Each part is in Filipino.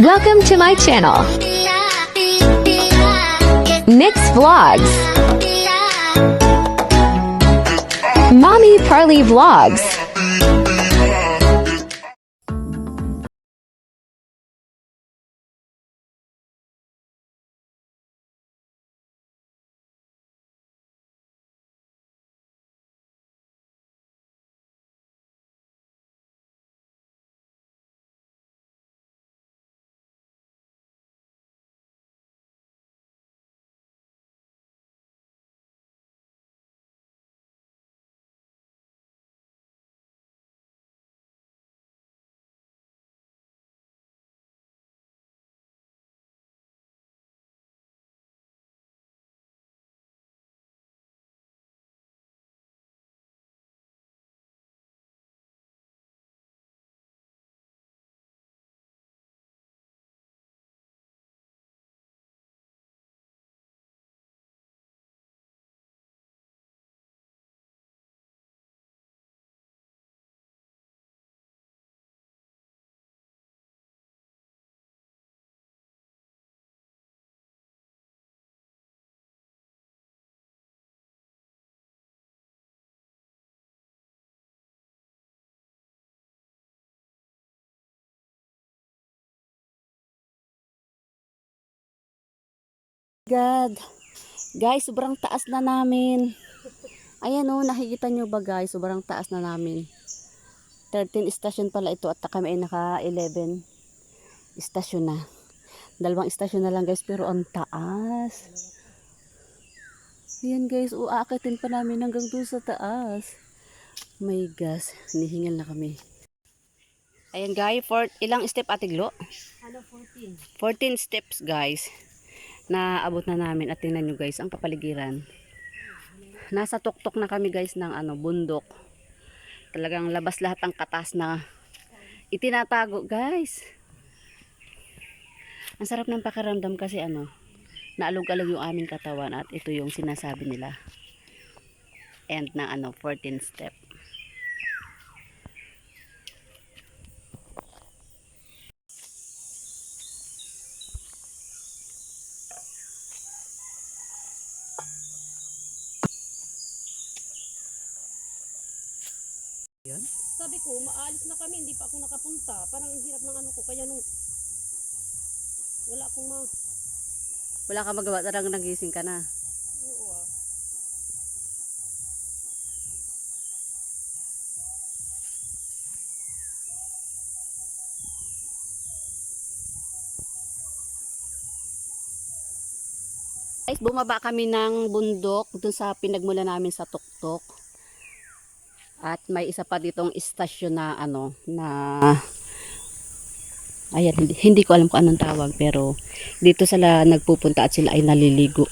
Welcome to my channel, Nix Vlogs. Mommy Parley Vlogs. God. Guys, sobrang taas na namin. Ayan o, nakikita nyo ba guys? Sobrang taas na namin. 13 station pala ito at kami ay naka 11 station na. Dalawang station na lang guys pero ang taas. Ayan guys, uaakitin pa namin hanggang doon sa taas. My gosh, hinihingal na kami. Ayan guys, for ilang step atiglo? Ano, 14? 14 steps guys na abot na namin at tingnan nyo guys ang kapaligiran. Nasa tuktok na kami guys ng ano bundok. Talagang labas lahat ang katas na itinatago guys. Ang sarap ng pakiramdam kasi ano naalog-alog yung aming katawan at ito yung sinasabi nila. End na ano 14 step Sabi ko, maalis na kami, hindi pa ako nakapunta. Parang ang hirap ng ano ko. Kaya nung wala akong ma... wala ka magawa talagang nagising ka na Oo ah. Guys, bumaba kami ng bundok dun sa pinagmula namin sa tuktok. At may isa pa ditong istasyon na ano na Ayan, hindi, hindi ko alam kung anong tawag pero dito sila nagpupunta at sila ay naliligo.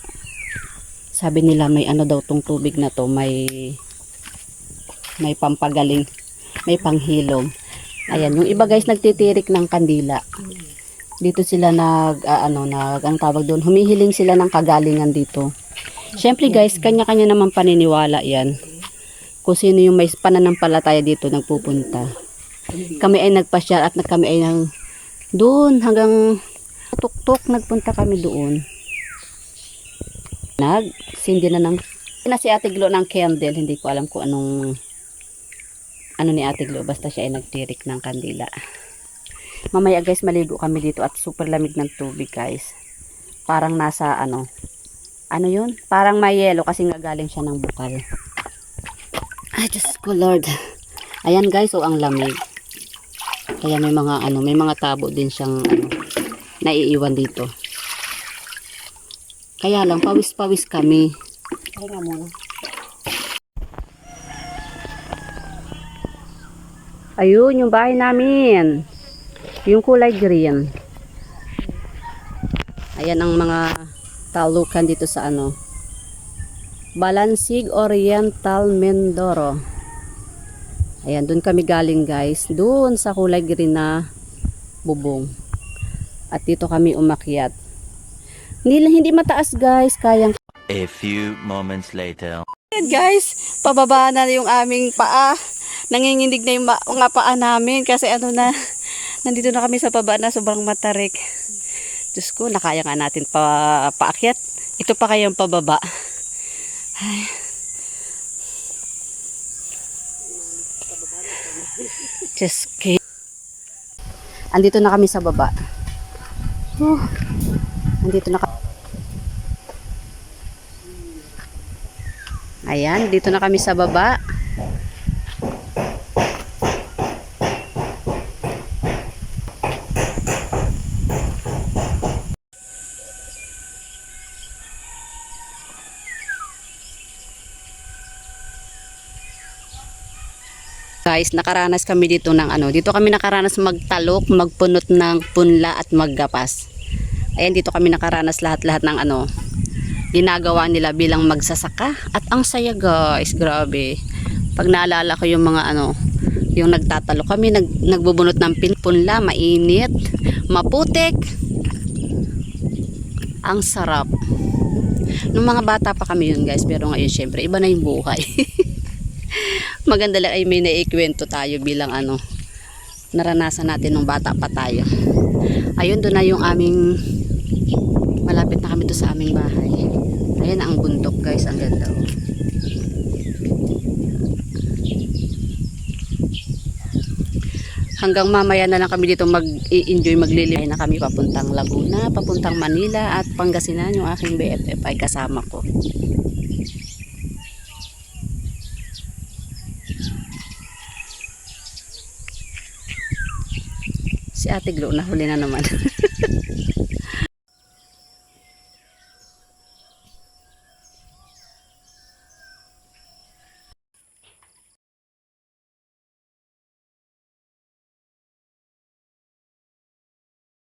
Sabi nila may ano daw tong tubig na to, may may pampagaling, may panghilom. Ayan, yung iba guys nagtitirik ng kandila dito sila nag ah, ano nag ang tawag doon humihiling sila ng kagalingan dito syempre guys kanya-kanya naman paniniwala yan kung sino yung may pananampalataya dito nagpupunta kami ay nagpasyal at kami ay nang doon hanggang tuktok nagpunta kami doon nag sindi na ng na si Ate Glo ng candle hindi ko alam kung anong ano ni Ate Glo basta siya ay nagtirik ng kandila Mamaya guys, maligo kami dito at super lamig ng tubig guys. Parang nasa ano, ano yun? Parang may yelo kasi nga galing siya ng bukal. Ay, Diyos ko Lord. Ayan guys, oh ang lamig. Kaya may mga ano, may mga tabo din siyang ano, naiiwan dito. Kaya lang, pawis-pawis kami. Ay nga muna. Ayun, yung bahay namin. Yung kulay green. Ayan ang mga talukan dito sa ano. Balansig Oriental Mindoro. Ayan, doon kami galing guys. Doon sa kulay green na bubong. At dito kami umakyat. Hindi, hindi mataas guys. Kayang A few moments later. Ayan guys, pababa na yung aming paa. Nanginginig na yung mga paa namin kasi ano na, Nandito na kami sa baba na sobrang matarik. Diyos ko, nakaya nga natin pa, paakyat. Ito pa kayang pababa. Ay. Diyos ko. Andito na kami sa baba. Oh. Andito na kami. Ayan, dito na kami sa baba. Guys, nakaranas kami dito ng ano, dito kami nakaranas magtalok, magpunot ng punla at maggapas. Ayan, dito kami nakaranas lahat-lahat ng ano, ginagawa nila bilang magsasaka. At ang saya guys, grabe. Pag naalala ko yung mga ano, yung nagtatalo kami, nag, nagbubunot ng pinpunla, mainit, maputik. Ang sarap. Nung mga bata pa kami yun guys, pero ngayon syempre, iba na yung buhay. Maganda lang ay may naikwento tayo bilang ano, naranasan natin nung bata pa tayo. Ayun, doon na yung aming, malapit na kami doon sa aming bahay. Ayan ang bundok guys, ang ganda. oh. Hanggang mamaya na lang kami dito mag-enjoy maglilibay na kami papuntang Laguna, papuntang Manila at Pangasinan yung aking BFF ay kasama ko. Si Ate Glo, nahuli na naman.